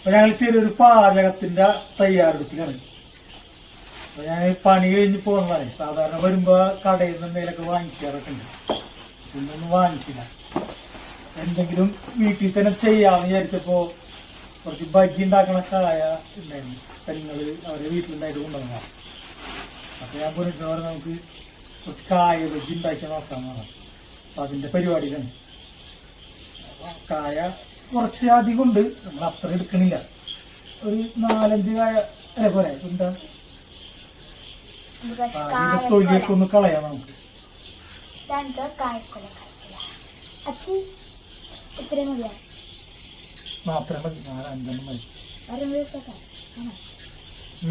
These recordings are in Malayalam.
അപ്പൊ ഞങ്ങൾ ചെറിയൊരു പാചകത്തിന്റെ തയ്യാറെടുപ്പിലാണ്. അപ്പൊ ഞാൻ പണി കഴിഞ്ഞ് പോകുന്നതാണ് സാധാരണ വരുമ്പോ കടയിൽ നിന്ന് എന്തെങ്കിലുമൊക്കെ വാങ്ങിക്കാറൊക്കെ ഉണ്ട്. ഇന്നൊന്നും വാങ്ങിച്ചില്ല. എന്തെങ്കിലും വീട്ടിൽ തന്നെ ചെയ്യാമെന്ന് വിചാരിച്ചപ്പോ കുറച്ച് ബജ്ജി ഉണ്ടാക്കണ കായ ഉണ്ടായിരുന്നു. പെണ്ണുങ്ങൾ അവരെ വീട്ടിലുണ്ടായിട്ട് കൊണ്ടുവന്നതാണ് അപ്പൊ ഞാൻ പറഞ്ഞിട്ട് പറഞ്ഞാൽ നമുക്ക് കുറച്ച് കായ ബജ്ജി ഉണ്ടാക്കി നോക്കാമെന്നാണ് അപ്പോൾ അപ്പൊ അതിന്റെ പരിപാടിയിലാണ്. കായ കുറച്ച് അധികം ഉണ്ട് നമ്മൾ അത്ര എടുക്കണില്ല. ഒരു നാലഞ്ച് കായ അല്ല പോരെ എന്താ? അതിന്റെ തൊലിയൊക്കെ ഒന്ന് കളയാം നമുക്ക്. മാത്രം മതി. ഞാൻ അഞ്ചെണ്ണം മതി.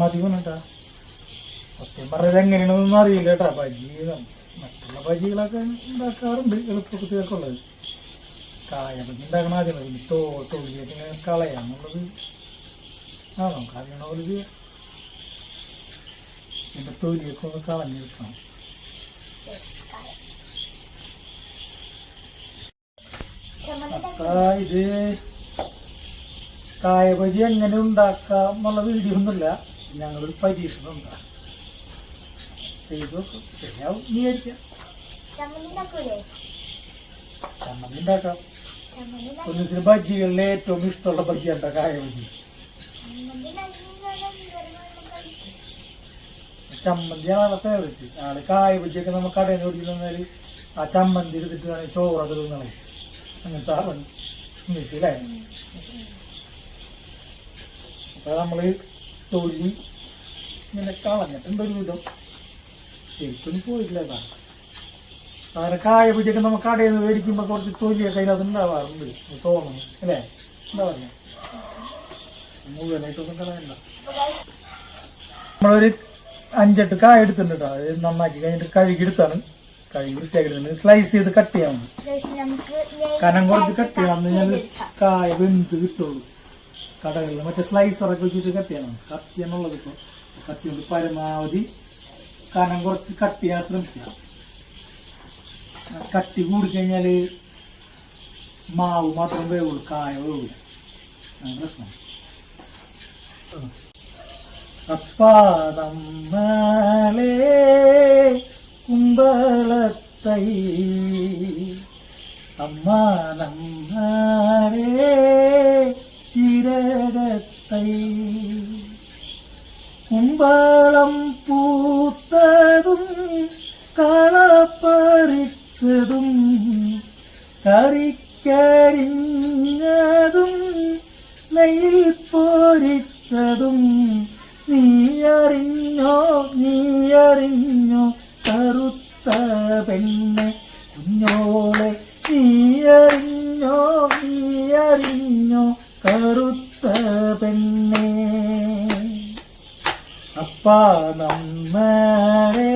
മതി കൊണ്ടാ സത്യം പറഞ്ഞത് എങ്ങനെയാണെന്നൊന്നും അറിയില്ല കേട്ടാ ബജി മറ്റുള്ള ബജികളൊക്കെ ഉണ്ടാക്കാറുണ്ട്. എളുപ്പത്തിലൊക്കെ ഉള്ളത്. കായ ബജി ഉണ്ടാക്കണ ആദ്യം മതി. തോ തൊഴിലേക്ക് ഇങ്ങനെ കളയാന്നുള്ളത് ആ നമുക്ക് അറിയണ പോലെ ചെയ്യാം ഇതിന്റെ തൊലിയൊക്കെ ഒന്ന് കളഞ്ഞെടുക്കണം അപ്പം ഇത് കായ ബജി എങ്ങനെ ഉണ്ടാക്കാം എന്നുള്ള വീഡിയോ ഒന്നുമില്ല. ഞങ്ങളൊരു പരീക്ഷണം ഉണ്ടാക്കാം ചെയ്തു. ശരിയാവും. നീ ഉണ്ടാക്കൂലേ? ചമ്മന്തി ഉണ്ടാക്കാം. ഒന്നിച്ചിന് ബജികളിലെ ഏറ്റവും ഇഷ്ടമുള്ള ബജ്ജി എന്താ? കായ ബജ്ജി. ചമ്മന്തിയാണ് ആളെ ഫേവറേറ്റ് ആൾ കായ ബജ്ജിയൊക്കെ നമ്മൾ കടയിൽ ഓടിക്കുന്നതിൽ ആ ചമ്മന്തി എടുത്തിട്ട് വേണമെങ്കിൽ ചോറൊക്കെ തിന്നണം. അങ്ങനത്തെ ആളാണ് മനസ്സിലായി അപ്പൊ നമ്മൾ തൊലി ഇങ്ങനെ കളഞ്ഞിട്ടുണ്ട് ഒരു വിധം ശരിക്കും പോയില്ല അതാ അങ്ങനെ കായ പിടിച്ചിട്ട് നമ്മൾ കടയിൽ നിന്ന് മേടിക്കുമ്പോൾ കുറച്ച് തൊലിയൊക്കെ അതിനകത്ത് ഉണ്ടാവാറുണ്ട്. തോന്നുന്നു അല്ലേ? എന്താ പറയുക മുഴുവനായിട്ടൊന്നും കളയണ്ട. നമ്മളൊരു അഞ്ചെട്ട് കായ എടുത്തിട്ടുണ്ട് കേട്ടോ അത് നന്നാക്കി കഴിഞ്ഞിട്ട് കഴുകിയെടുത്താണ് കഴുകി വൃത്തിയാക്കി സ്ലൈസ് ചെയ്ത് കട്ട് ചെയ്യാൻ കനം കുറച്ച് കട്ട് ചെയ്യണം ഞാൻ കായ വെന്ത് കിട്ടുള്ളൂ. കടകളിൽ മറ്റേ സ്ലൈസറൊക്കെ വെച്ചിട്ട് കട്ട് ചെയ്യണം. കട്ട് ചെയ്യാനുള്ളത് ഇപ്പോൾ കട്ട് കൊണ്ട് പരമാവധി കനം കുറച്ച് കട്ട് ചെയ്യാൻ ശ്രമിക്കുക. കട്ടി കൂടിക്കഴിഞ്ഞാൽ മാവ് മാത്രം വേവുള്ളൂ കായ വേവില്ല പ്രശ്നം. അപ്പാ നമ്മളെ കുമ്പളത്തൈ. അമ്മ നമ്മേ ചിരകത്തൈ. കുമ്പളം കളപ്പറിച്ചതും കറിക്കരിഞ്ഞതും നെയ്യിൽ പൊരിച്ചതും നീ അറിഞ്ഞോ നീ അറിഞ്ഞോ കറുത്ത പെണ്ണെ കുഞ്ഞോളെ നീ അറിഞ്ഞോ നീ അറിഞ്ഞോ കറുത്ത പെണ്ണെ. അപ്പാ നമ്മളെ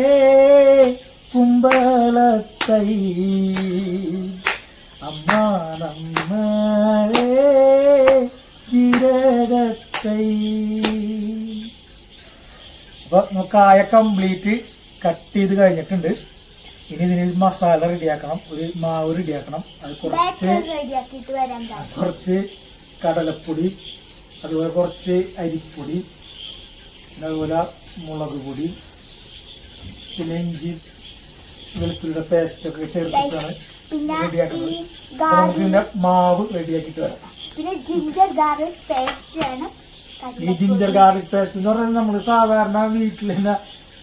കുമ്പളത്തൈ അമ്മ നമ്മളെ ജീരകത്തൈ അപ്പൊ നമുക്ക് ആയ കംപ്ലീറ്റ് കട്ട് ചെയ്ത് കഴിഞ്ഞിട്ടുണ്ട്. ഇനി ഇതിന് മസാല റെഡിയാക്കണം ഒരു മാവ് റെഡിയാക്കണം അത് കുറച്ച്. കുറച്ച് കടലപ്പൊടി അതുപോലെ കുറച്ച് അരിപ്പൊടി അതുപോലെ മുളക് പൊടി പിന്നെ ഇഞ്ചി വെളുത്തുള്ളിയുടെ പേസ്റ്റ് ഒക്കെ ചേർത്തിട്ടാണ് റെഡിയാക്കുന്നത് നമുക്ക് മാവ് റെഡിയാക്കിയിട്ട് വരാം. പിന്നെ ജിഞ്ചർ ഗാർലിക് പേസ്റ്റ് ആണ്. ഈ ജിഞ്ചർ ഗാർലിക് പേസ്റ്റ് എന്ന് പറയുന്നത് നമ്മൾ സാധാരണ വീട്ടിൽ തന്നെ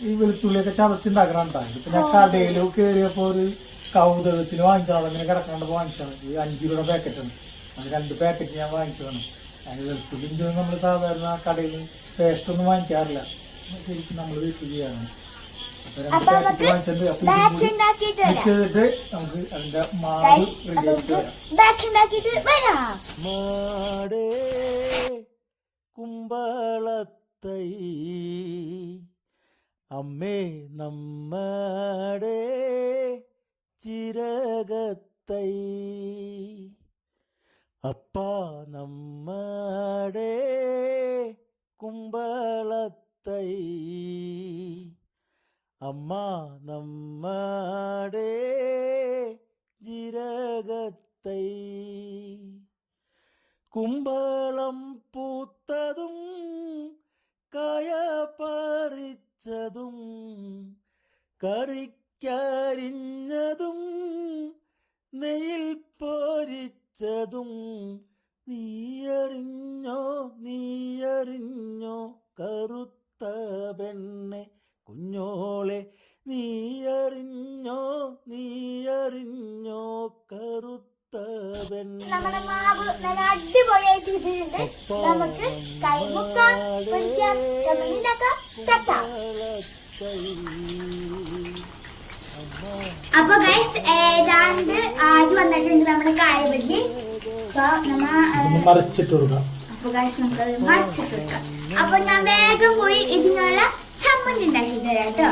ഈ വെളുത്തുള്ളിയൊക്കെ ചതച്ചുണ്ടാക്കണുണ്ടായി ഇപ്പൊ ഞാൻ കടയിൽ കയറിയപ്പോൾ ഒരു കൗതുകത്തിന് വാങ്ങിച്ചതാണ് അങ്ങനെ കിടക്കാണ്ട് വാങ്ങിച്ചതാണ് ഈ അഞ്ച് രൂപ പാക്കറ്റ് ആണ് അത് രണ്ട് പാക്കറ്റ് ഞാൻ വാങ്ങിച്ചതാണ് അതിന് വെളുത്തുള്ളി നമ്മൾ സാധാരണ കടയിൽ പേസ്റ്റ് ഒന്നും വാങ്ങിക്കാറില്ല. ശരിക്കും നമ്മൾ വീട്ടിൽ ചെയ്യാണ് മിക്സ് ചെയ്തിട്ട് നമുക്ക് അതിന്റെ മാവ് മാടേ കുമ്പളത്തൈ. അമ്മേ നമ്മടെ ചിരകത്തൈ. അപ്പ നമ്മടെ കുമ്പളത്തൈ. അമ്മ നമ്മടെ ജിരകത്തൈ കുമ്പളം പൂത്തതും കായ പറിച്ചതും കറിക്കരിഞ്ഞതും നെയ്യിൽ പൊരിച്ചതും നീയറിഞ്ഞോ നീയറിഞ്ഞോ കറുത്ത പെണ്ണെ. കുഞ്ഞോളെ നീയറിഞ്ഞോ നീയറിഞ്ഞോ കറുത്ത നമ്മുടെ മാവ് നല്ല അടിപൊളിയായിട്ട് ഇട്ടിട്ടുണ്ട് നമുക്ക് കൈമുക്കാം പൊരിക്കാം ചമ്മന്തിണ്ടാക്കാം തട്ടാം. അപ്പൊ ഗൈസ് ഏതാണ്ട് ആയി വന്നിട്ടുണ്ട് നമ്മുടെ കായ ബജി അപ്പൊ നമ്മ മറിച്ചിട്ട് കൊടുക്കാം. അപ്പൊ ഗൈസ് നമുക്ക് മറിച്ചിട്ട് കൊടുക്കാം. അപ്പൊ ഞാൻ വേഗം പോയി ഇതിനുള്ള ചമ്മന്തി ഉണ്ടാക്കി തരാം കേട്ടോ.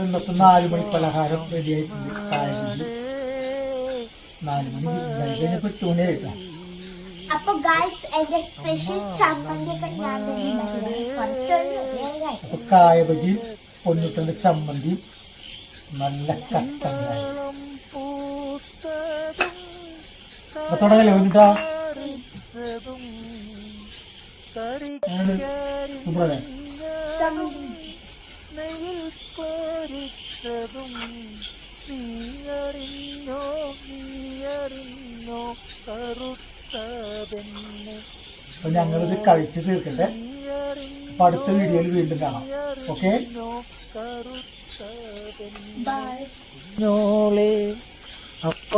ഇന്നത്തെ നാല് മണി പലഹാരം റെഡിയായിട്ടുണ്ട് നാല് മണി അപ്പൊ എന്റെ സ്പെഷ്യൽ ചമ്മന്തി ഒക്കെ ഞാൻ കുറച്ചൊരു വേഗം. അപ്പൊ കായബജി പൊന്നിട്ടുണ്ട് ചമ്മന്തി. നല്ല ഞങ്ങളിത് കഴിച്ച് തീർക്കട്ടെ അപ്പൊ അടുത്ത വീഡിയോയിൽ വീണ്ടും കാണാം. ഓക്കെ? അപ്പ